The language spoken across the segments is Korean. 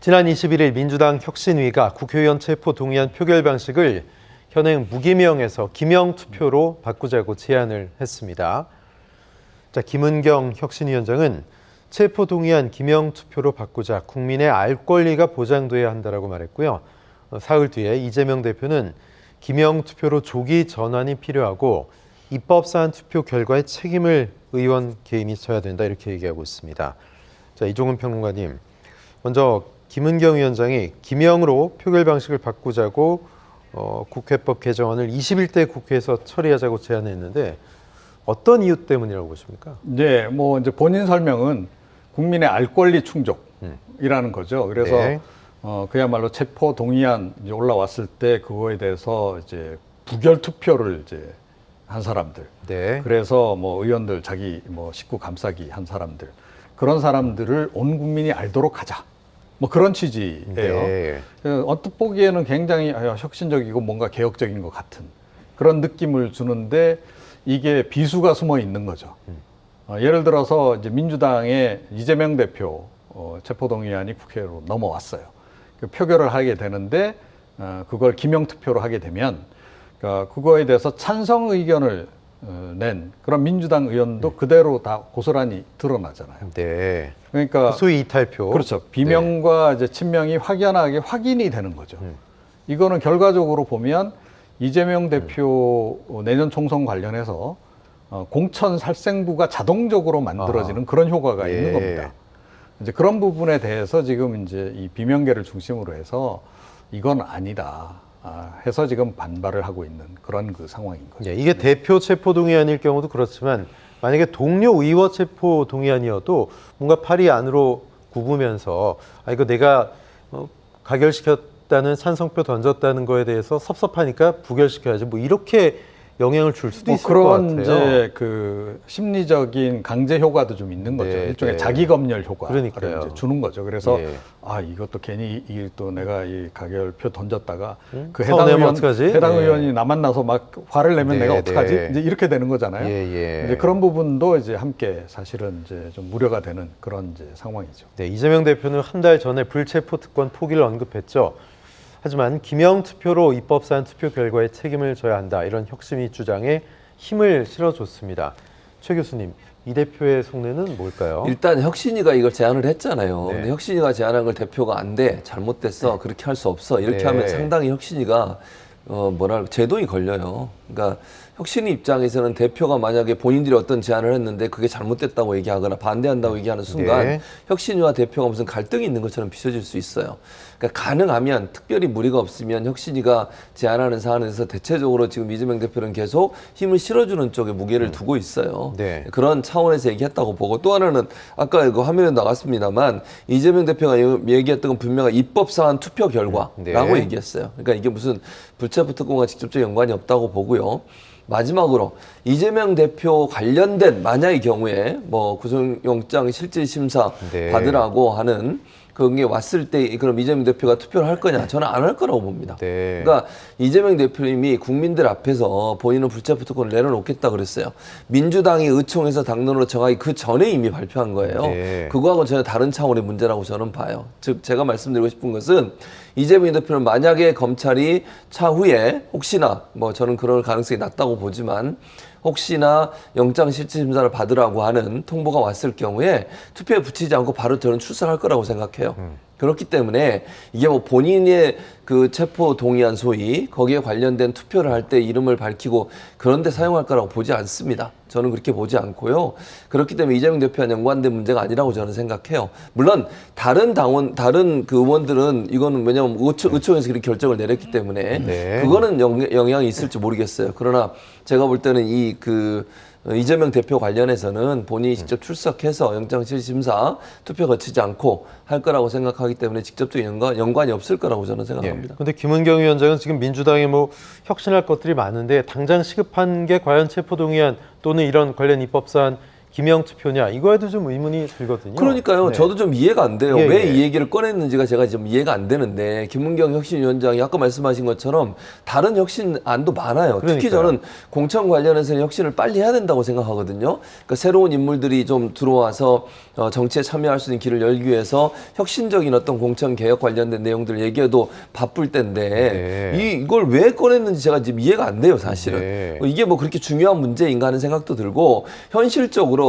지난 21일 민주당 혁신위가 국회의원 체포 동의안 표결 방식을 현행 무기명에서 기명 투표로 바꾸자고 제안을 했습니다. 자, 김은경 혁신위원장은 체포 동의안 기명 투표로 바꾸자 국민의 알 권리가 보장돼야 한다라고 말했고요. 어, 사흘 뒤에 이재명 대표는 기명 투표로 조기 전환이 필요하고 입법 사안 투표 결과에 책임을 의원 개인이 져야 된다 이렇게 얘기하고 있습니다. 자, 이종훈 평론가님. 먼저 김은경 위원장이 기명으로 표결 방식을 바꾸자고 어, 국회법 개정안을 21대 국회에서 처리하자고 제안했는데 어떤 이유 때문이라고 보십니까? 네, 뭐 이제 본인 설명은 국민의 알 권리 충족이라는 거죠. 그래서 네. 어, 그야말로 체포 동의안 이제 올라왔을 때 그거에 대해서 이제 부결 투표를 이제 한 사람들. 네. 그래서 뭐 의원들 자기 뭐 식구 감싸기 한 사람들 그런 사람들을 온 국민이 알도록 하자. 뭐 그런 취지예요. 네. 그 언뜻 보기에는 굉장히 아, 혁신적이고 뭔가 개혁적인 것 같은 그런 느낌을 주는데 이게 비수가 숨어 있는 거죠. 어, 예를 들어서 이제 민주당의 이재명 대표 어, 체포동의안이 국회로 넘어왔어요. 그 표결을 하게 되는데 어, 그걸 기명 투표로 하게 되면 그러니까 그거에 대해서 찬성 의견을 어, 낸 그런 민주당 의원도 그대로 다 고스란히 드러나잖아요. 네. 그러니까 소위 이탈표. 그렇죠. 비명과 이제 친명이 확연하게 확인이 되는 거죠. 음. 이거는 결과적으로 보면 이재명 대표 내년 총선 관련해서 어, 공천 살생부가 자동적으로 만들어지는 그런 효과가 예. 있는 겁니다. 이제 그런 부분에 대해서 지금 이제 이 비명계를 중심으로 해서 이건 아니다. 아, 해서 지금 반발을 하고 있는 그런 그 상황인 거죠. 예, 이게 대표 체포 동의안일 경우도 그렇지만 만약에 동료 의원 체포 동의안이어도 뭔가 팔이 안으로 굽으면서 아 이거 내가 어, 가결시켰다는 찬성표 던졌다는 거에 대해서 섭섭하니까 부결시켜야지 뭐 이렇게 영향을 줄 수도 뭐 있을 그런 것 같아요. 이제 그 심리적인 강제 효과도 좀 있는 거죠. 네, 일종의 네. 자기 검열 효과를 그러니까요. 이제 주는 거죠. 그래서 예. 아 이것도 괜히 이 또 내가 이 가결표 던졌다가 음? 그 해당 의원 어떡하지? 해당 네. 의원이 나 만나서 막 화를 내면 네, 내가 어떡하지? 네. 이제 이렇게 되는 거잖아요. 예, 예. 이제 그런 부분도 이제 함께 사실은 이제 좀 우려가 되는 그런 이제 상황이죠. 네, 이재명 대표는 한 달 전에 불체포 특권 포기를 언급했죠. 하지만 기명 투표로 입법 사안 투표 결과에 책임을 져야 한다 이런 혁신위 주장에 힘을 실어줬습니다. 최 교수님, 이 대표의 속내는 뭘까요? 일단 혁신이가 이걸 제안을 했잖아요. 네. 근데 혁신이가 제안한 걸 대표가 안 돼. 잘못됐어. 그렇게 할 수 없어. 이렇게 네. 하면 상당히 혁신이가 어 뭐랄까 제동이 걸려요. 그러니까 혁신이 입장에서는 대표가 만약에 본인들이 어떤 제안을 했는데 그게 잘못됐다고 얘기하거나 반대한다고 얘기하는 순간 네. 혁신이와 대표가 무슨 갈등이 있는 것처럼 비춰질 수 있어요. 그러니까 가능하면 특별히 무리가 없으면 혁신이가 제안하는 사안에서 대체적으로 지금 이재명 대표는 계속 힘을 실어주는 쪽에 무게를 두고 있어요. 네. 그런 차원에서 얘기했다고 보고 또 하나는 아까 이거 화면에 나갔습니다만 이재명 대표가 얘기했던 건 분명히 입법 사안 투표 결과라고 네. 얘기했어요. 그러니까 이게 무슨 불체포 특권과 직접적 연관이 없다고 보고요. 마지막으로 이재명 대표 관련된 만약의 경우에 뭐 구속영장 실질 심사 네. 받으라고 하는 그게 왔을 때 그럼 이재명 대표가 투표를 할 거냐? 저는 안 할 거라고 봅니다. 네. 그러니까 이재명 대표님이 국민들 앞에서 본인은 불체포 특권을 내려놓겠다 그랬어요. 민주당이 의총에서 당론으로 정하기 그 전에 이미 발표한 거예요. 네. 그거하고는 전혀 다른 차원의 문제라고 저는 봐요. 즉 제가 말씀드리고 싶은 것은 이재명 대표는 만약에 검찰이 차후에 혹시나 뭐 저는 그럴 가능성이 낮다고 보지만 혹시나 영장 실질 심사를 받으라고 하는 통보가 왔을 경우에 투표에 붙이지 않고 바로 저는 출석할 거라고 생각해요. 그렇기 때문에 이게 뭐 본인의 그 체포 동의안 소위 거기에 관련된 투표를 할 때 이름을 밝히고 그런 데 사용할 거라고 보지 않습니다. 저는 그렇게 보지 않고요. 그렇기 때문에 이재명 대표와 연관된 문제가 아니라고 저는 생각해요. 물론 다른 당원, 다른 그 의원들은 이거는 왜냐하면 의총, 의총에서 그렇게 결정을 내렸기 때문에 네. 그거는 영, 영향이 있을지 모르겠어요. 그러나 제가 볼 때는 이그 이재명 대표 관련해서는 본인이 직접 출석해서 영장실심사 투표 거치지 않고 할 거라고 생각하기 때문에 직접적인 연관, 연관이 없을 거라고 저는 생각합니다. 그런데 김은경 위원장은 지금 민주당에 뭐 혁신할 것들이 많은데 당장 시급한 게 과연 체포동의안 또는 이런 관련 입법 사안 기명 투표냐 이거에도 좀 의문이 들거든요. 그러니까요. 네. 저도 좀 이해가 안 돼요. 예, 왜 예. 이 얘기를 꺼냈는지가 제가 좀 이해가 안 되는데 김문경 혁신위원장이 아까 말씀하신 것처럼 다른 혁신안도 많아요. 특히 그러니까요. 저는 공천 관련해서는 혁신을 빨리 해야 된다고 생각하거든요. 그러니까 새로운 인물들이 좀 들어와서 어, 정치에 참여할 수 있는 길을 열기 위해서 혁신적인 어떤 공천 개혁 관련된 내용들을 얘기해도 바쁠 때인데 네. 이, 이걸 왜 꺼냈는지 제가 지금 이해가 안 돼요, 사실은. 네. 뭐 이게 뭐 그렇게 중요한 문제인가 하는 생각도 들고 현실적으로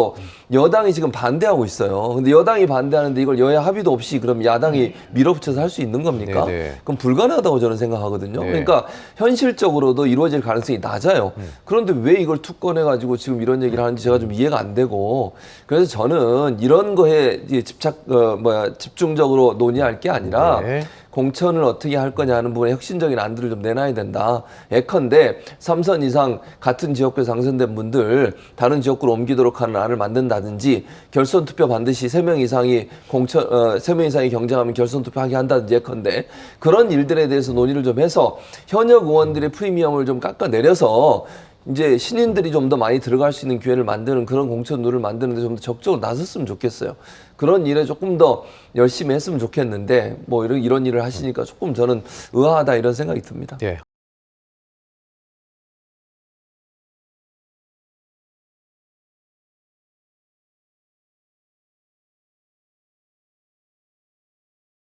여당이 지금 반대하고 있어요. 근데 여당이 반대하는데 이걸 여야 합의도 없이 그럼 야당이 밀어붙여서 할 수 있는 겁니까? 네, 네. 그럼 불가능하다고 저는 생각하거든요. 네. 그러니까 현실적으로도 이루어질 가능성이 낮아요. 음. 그런데 왜 이걸 툭 꺼내가지고 지금 이런 얘기를 하는지 제가 좀 이해가 안 되고 그래서 저는 이런 거에 집착 어, 뭐야 집중적으로 논의할 게 아니라 네. 공천을 어떻게 할 거냐 하는 부분에 혁신적인 안들을 좀 내놔야 된다. 예컨대 삼선 이상 같은 지역구에서 당선된 분들 다른 지역구로 옮기도록 하는 안을 만든다든지 결선 투표 반드시 세 명 이상이 공천 어, 세명 이상이 경쟁하면 결선 투표하게 한다든지 예컨대 그런 일들에 대해서 논의를 좀 해서 현역 의원들의 프리미엄을 좀 깎아 내려서 이제 신인들이 좀 더 많이 들어갈 수 있는 기회를 만드는 그런 공천 룰을 만드는데 좀 더 적극적으로 나섰으면 좋겠어요. 그런 일에 조금 더 열심히 했으면 좋겠는데 뭐 이런 이런 일을 하시니까 조금 저는 의아하다 이런 생각이 듭니다. 예.